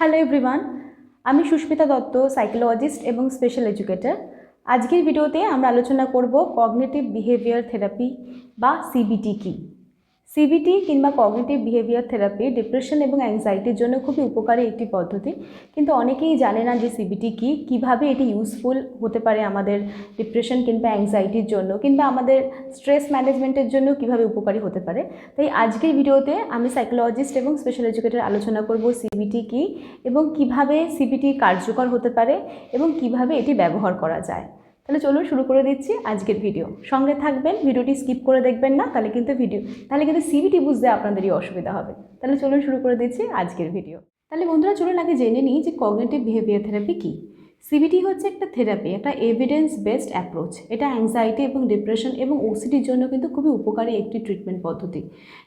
Hello everyone আমি Susmita Dutta psychologist এবং special educator আজকের ভিডিওতে আমরা আলোচনা করব কগনেটিভ বিহেভিয়ার থেরাপি বা সিবিটি কি। সিবিটি কিংবা কগনিটিভ বিহেভিয়ার থেরাপি ডিপ্রেশন এবং অ্যাংজাইটির জন্য খুবই উপকারী একটি পদ্ধতি। কিন্তু অনেকেই জানে না যে সিবিটি কি, কীভাবে এটি ইউজফুল হতে পারে আমাদের ডিপ্রেশন কিংবা অ্যাংজাইটির জন্য, কিংবা আমাদের স্ট্রেস ম্যানেজমেন্টের জন্য কীভাবে উপকারী হতে পারে। তাই আজকের ভিডিওতে আমি সাইকোলজিস্ট এবং স্পেশাল এডুকেটর আলোচনা করব সিবিটি কি এবং কীভাবে সিবিটি কার্যকর হতে পারে এবং কীভাবে এটি ব্যবহার করা যায়। তাহলে চলুন শুরু করে দিচ্ছি আজকের ভিডিও সঙ্গে থাকবেন, ভিডিওটি স্কিপ করে দেখবেন না, তাহলে কিন্তু ভিডিও তাহলে কিন্তু সিবিটি বুঝতে আপনাদেরই অসুবিধা হবে। তাহলে চলুন শুরু করে দিচ্ছি আজকের ভিডিও তাহলে বন্ধুরা চলুন আগে জেনে নিই যে কগনেটিভ বিহেভিয়ার থেরাপি কী। সিবিটি হচ্ছে একটা থেরাপি একটা এভিডেন্স বেসড অ্যাপ্রোচ এটা অ্যাংজাইটি এবং ডিপ্রেশন এবং ওসিডির জন্য কিন্তু খুবই উপকারী একটি ট্রিটমেন্ট পদ্ধতি।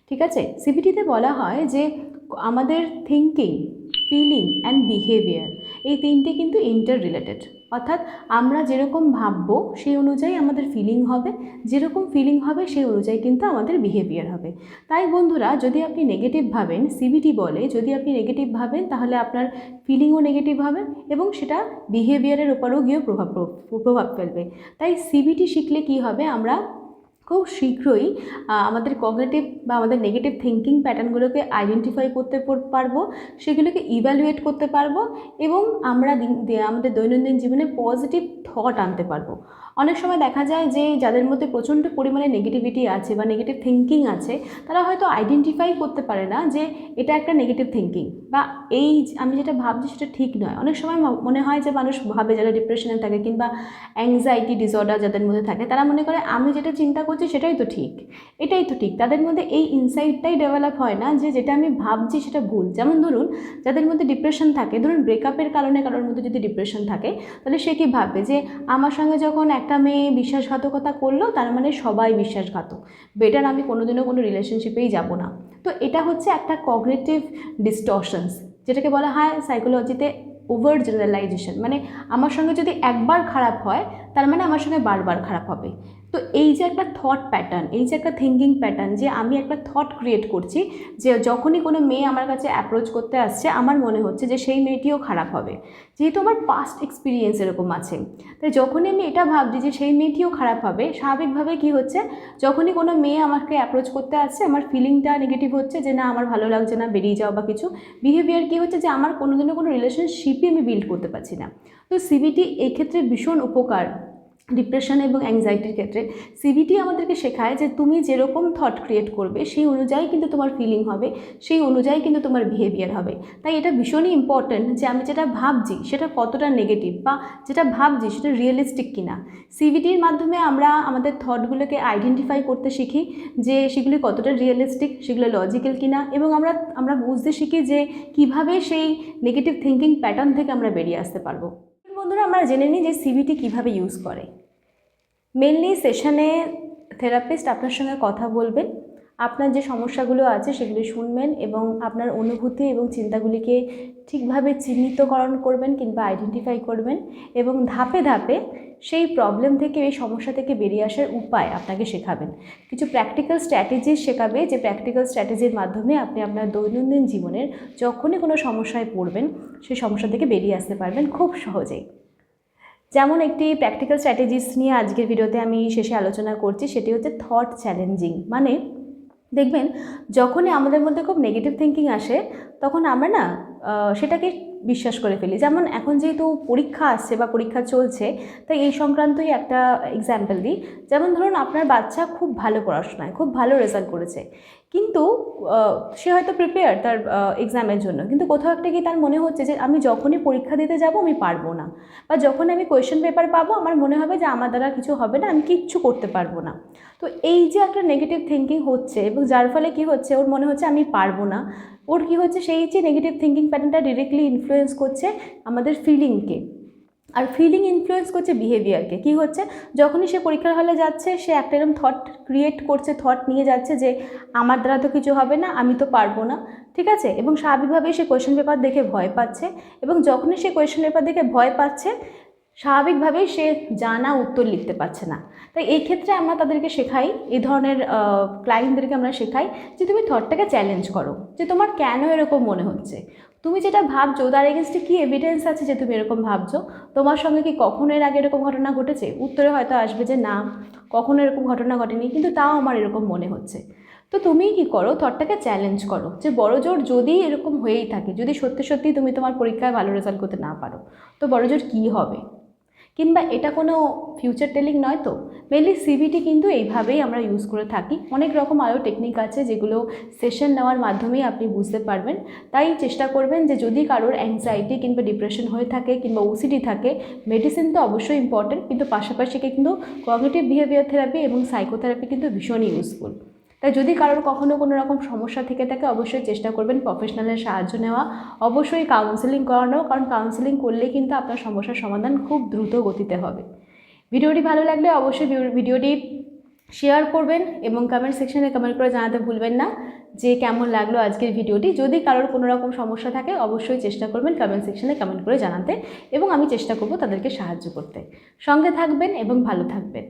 ঠিক আছে? সিবিটিতে বলা হয় যে আমাদের থিঙ্কিং ফিলিং অ্যান্ড বিহেভিয়ার এই তিনটে কিন্তু ইন্টার রিলেটেড অর্থাৎ আমরা যেরকম ভাববো, সেই অনুযায়ী আমাদের ফিলিং হবে, যেরকম ফিলিং হবে, সেই অনুযায়ী কিন্তু আমাদের বিহেভিয়ার হবে। তাই বন্ধুরা, যদি আপনি নেগেটিভ ভাবেন সিবিটি বলে, যদি আপনি নেগেটিভ ভাবেন, তাহলে আপনার ফিলিংও নেগেটিভ হবে এবং সেটা বিহেভিয়ারের উপরেও গিয়েও প্রভাব প্রভাব ফেলবে। তাই সিবিটি শিখলে কি হবে? আমরা খুব শীঘ্রই আমাদের কগনেটিভ বা আমাদের নেগেটিভ থিঙ্কিং প্যাটার্নগুলোকে আইডেন্টিফাই করতে পারব, সেগুলোকে ইভ্যালুয়েট করতে পারব এবং আমরা আমাদের দৈনন্দিন জীবনে পজিটিভ থট আনতে পারব। অনেক সময় দেখা যায় যে যাদের মধ্যে প্রচণ্ড পরিমাণে নেগেটিভিটি আছে বা নেগেটিভ থিঙ্কিং আছে, তারা হয়তো আইডেন্টিফাই করতে পারে না যে এটা একটা নেগেটিভ থিঙ্কিং বা এই আমি যেটা ভাবছি সেটা ঠিক নয়। অনেক সময় মনে হয় যে মানুষ ভাবে যারা ডিপ্রেশনে থাকে কিংবা অ্যাংজাইটি ডিসঅর্ডার যাদের মধ্যে থাকে, তারা মনে করে আমি যেটা চিন্তা করছি সেটাই তো ঠিক। এটাই তো ঠিক। তাদের মধ্যে এই ইনসাইটটাই ডেভেলপ হয় না যে যেটা আমি ভাবছি সেটা ভুল। যেমন ধরুন, যাদের মধ্যে ডিপ্রেশন থাকে, ধরুন ব্রেকআপের কারণে কারোর মধ্যে যদি ডিপ্রেশন থাকে, তাহলে সে কি ভাববে যে আমার সঙ্গে যখন একটা মেয়ে বিশ্বাসঘাতকতা করল, তার মানে সবাই বিশ্বাসঘাতক। বেটার আমি কোনোদিনও কোনো রিলেশনশিপেই যাব না। তো এটা হচ্ছে একটা কগনেটিভ ডিস্টর্শনস যেটাকে বলা হয় সাইকোলজিতে ওভার জেনারেলাইজেশন মানে আমার সঙ্গে যদি একবার খারাপ হয়, তার মানে আমার সঙ্গে বারবার খারাপ হবে। তো এই যে একটা থট প্যাটার্ন এই যে একটা থিঙ্কিং প্যাটার্ন যে আমি একটা থট ক্রিয়েট করছি যে যখনই কোনো মেয়ে আমার কাছে অ্যাপ্রোচ করতে আসছে, আমার মনে হচ্ছে যে সেই মেয়েটিও খারাপ হবে। যেহেতু আমার পাস্ট এক্সপিরিয়েন্স এরকম আছে। তাই যখনই আমি এটা ভাবছি যে সেই মেয়েটিও খারাপ হবে, স্বাভাবিকভাবে কি হচ্ছে? যখনই কোনো মেয়ে আমাকে অ্যাপ্রোচ করতে আসছে, আমার ফিলিংটা নেগেটিভ হচ্ছে যে না, আমার ভালো লাগছে না, বেরিয়ে যাওয়া বা কিছু। বিহেভিয়ার কি হচ্ছে যে আমার কোনোদিনও কোনো রিলেশনশিপই আমি বিল্ড করতে পারছি না। তো সিবিটি এক্ষেত্রে ভীষণ উপকার। ডিপ্রেশন এবং অ্যাংজাইটির ক্ষেত্রে সিবিটি আমাদেরকে শেখায় যে তুমি যেরকম থট ক্রিয়েট করবে, সেই অনুযায়ী কিন্তু তোমার ফিলিং হবে, সেই অনুযায়ী কিন্তু তোমার বিহেভিয়ার হবে। তাই এটা ভীষণই ইম্পর্ট্যান্ট যে আমি যেটা ভাবছি, সেটা কতটা নেগেটিভ বা যেটা ভাবছি, সেটা রিয়েলিস্টিক কিনা। সিবিটির মাধ্যমে আমরা আমাদের থটগুলোকে আইডেন্টিফাই করতে শিখি যে সেগুলি কতটা রিয়েলিস্টিক সেগুলো লজিক্যাল কিনা এবং আমরা আমরা বুঝতে শিখি যে কীভাবে সেই নেগেটিভ থিঙ্কিং প্যাটার্ন থেকে আমরা বেরিয়ে আসতে পারব। বন্ধুরা, আমরা জেনে নিই যে সিবিটি কীভাবে ইউজ করে। মেনলি সেশনে থেরাপিস্ট আপনার সঙ্গে কথা বলবেন। আপনার যে সমস্যাগুলো আছে সেগুলি শুনবেন এবং আপনার অনুভূতি এবং চিন্তাগুলিকে ঠিকভাবে চিহ্নিতকরণ করবেন কিংবা আইডেন্টিফাই করবেন এবং ধাপে ধাপে সেই প্রবলেম থেকে, এই সমস্যা থেকে বেরিয়ে আসার উপায় আপনাকে শেখাবেন। কিছু প্র্যাকটিক্যাল স্ট্র্যাটেজি শেখাবে, যে প্র্যাকটিক্যাল স্ট্র্যাটেজির মাধ্যমে আপনি আপনার দৈনন্দিন জীবনের যখনই কোনো সমস্যায় পড়বেন, সেই সমস্যা থেকে বেরিয়ে আসতে পারবেন খুব সহজেই। যেমন একটি প্র্যাকটিক্যাল স্ট্র্যাটেজিস নিয়ে আজকের ভিডিওতে আমি শেষে আলোচনা করছি, সেটি হচ্ছে থট চ্যালেঞ্জিং মানে দেখবেন যখনই আমাদের মধ্যে খুব নেগেটিভ থিঙ্কিং আসে তখন আমরা না সেটাকে বিশ্বাস করে ফেলি। যেমন এখন যেহেতু পরীক্ষা আসছে বা পরীক্ষা চলছে, তাই এই সংক্রান্তই একটা এক্সাম্পল দিই। যেমন ধরুন আপনার বাচ্চা খুব ভালো পড়াশোনায়, খুব ভালো রেজাল্ট করেছে। কিন্তু সে হয়তো প্রিপেয়ার তার এক্সামের জন্য। কিন্তু কোথাও একটা গিয়ে তার মনে হচ্ছে যে, আমি যখনই পরীক্ষা দিতে যাব, আমি পারব না। বা যখন আমি কোয়েশ্চেন পেপার পাবো, আমার মনে হবে যে, আমার দ্বারা কিছু হবে না, আমি কিচ্ছু করতে পারব না। তো এই যে একটা নেগেটিভ থিঙ্কিং হচ্ছে, এবং যার ফলে কি হচ্ছে, ওর মনে হচ্ছে আমি পারব না। ওর কি হচ্ছে, সেই যে নেগেটিভ থিঙ্কিং প্যাটার্নটা ডিরেক্টলি ইনফ্লুয়েন্স করছে আমাদের ফিলিংকে আর ফিলিং ইনফ্লুয়েন্স করছে বিহেভিয়ারকে কি। হচ্ছে, যখনই সে পরীক্ষার হলে যাচ্ছে, সে একটা এরকম থট ক্রিয়েট করছে থট নিয়ে যাচ্ছে যে আমার দ্বারা তো কিছু হবে না, আমি তো পারব না, ঠিক আছে? এবং স্বাভাবিকভাবেই সে কোয়েশ্চেন পেপার দেখে ভয় পাচ্ছে। এবং যখনই সে কোয়েশ্চেন পেপার দেখে ভয় পাচ্ছে স্বাভাবিকভাবেই সে জানা উত্তর লিখতে পারছে না। তাই এই ক্ষেত্রে আমরা তাদেরকে শেখাই, এই ধরনের ক্লায়েন্টদেরকে আমরা শেখাই যে তুমি থটটাকে চ্যালেঞ্জ করো, যে তোমার কেন এরকম মনে হচ্ছে? তুমি যেটা ভাবছ তার এগেনস্টে কী এভিডেন্স আছে যে তুমি এরকম ভাবছ? তোমার সঙ্গে কি কখনো এর আগে এরকম ঘটনা ঘটেছে? উত্তরে হয়তো আসবে যে না, কখনো এরকম ঘটনা ঘটেনি, কিন্তু তাও আমার এরকম মনে হচ্ছে। তো তুমি কি করো থটটাকে চ্যালেঞ্জ করো, যে বড় জোর যদি এরকম হয়েই থাকে, যদি সত্যি সত্যি তুমি তোমার পরীক্ষায় ভালো রেজাল্ট করতে না পারো, তো বড় জোর কী হবে? কিংবা এটা কোনো ফিউচার টেলিং নয় তো। মেনলি সিবিটি কিন্তু এইভাবেই আমরা ইউজ করে থাকি। অনেক রকম আরও টেকনিক আছে যেগুলো সেশন নেওয়ার মাধ্যমেই আপনি বুঝতে পারবেন। তাই চেষ্টা করবেন যে যদি কারোর অ্যাংজাইটি কিংবা ডিপ্রেশন হয়ে থাকে কিংবা ওসিডি থাকে মেডিসিন তো অবশ্যই ইম্পর্টেন্ট কিন্তু পাশাপাশি কিন্তু কগনিটিভ বিহেভিয়ার থেরাপি এবং সাইকোথেরাপি কিন্তু ভীষণই ইউজফুল তাই যদি কারোর কখনো কোনো রকম সমস্যা থেকে থাকে, অবশ্যই চেষ্টা করবেন প্রফেশনালের সাহায্য নেওয়া। অবশ্যই কাউন্সেলিং করানো, কারণ কাউন্সেলিং করলে কিন্তু আপনার সমস্যার সমাধান খুব দ্রুত গতিতে হবে। ভিডিওটি ভালো লাগলে অবশ্যই ভিডিওটি শেয়ার করবেন এবং কমেন্ট সেকশনে কমেন্ট করে জানাতে ভুলবেন না যে কেমন লাগল আজকের ভিডিওটি। যদি কারোর কোনো রকম সমস্যা থাকে, অবশ্যই চেষ্টা করবেন কমেন্ট সেকশনে কমেন্ট করে জানাতে এবং আমি চেষ্টা করব তাদেরকে সাহায্য করতে। সঙ্গে থাকবেন এবং ভালো থাকবেন।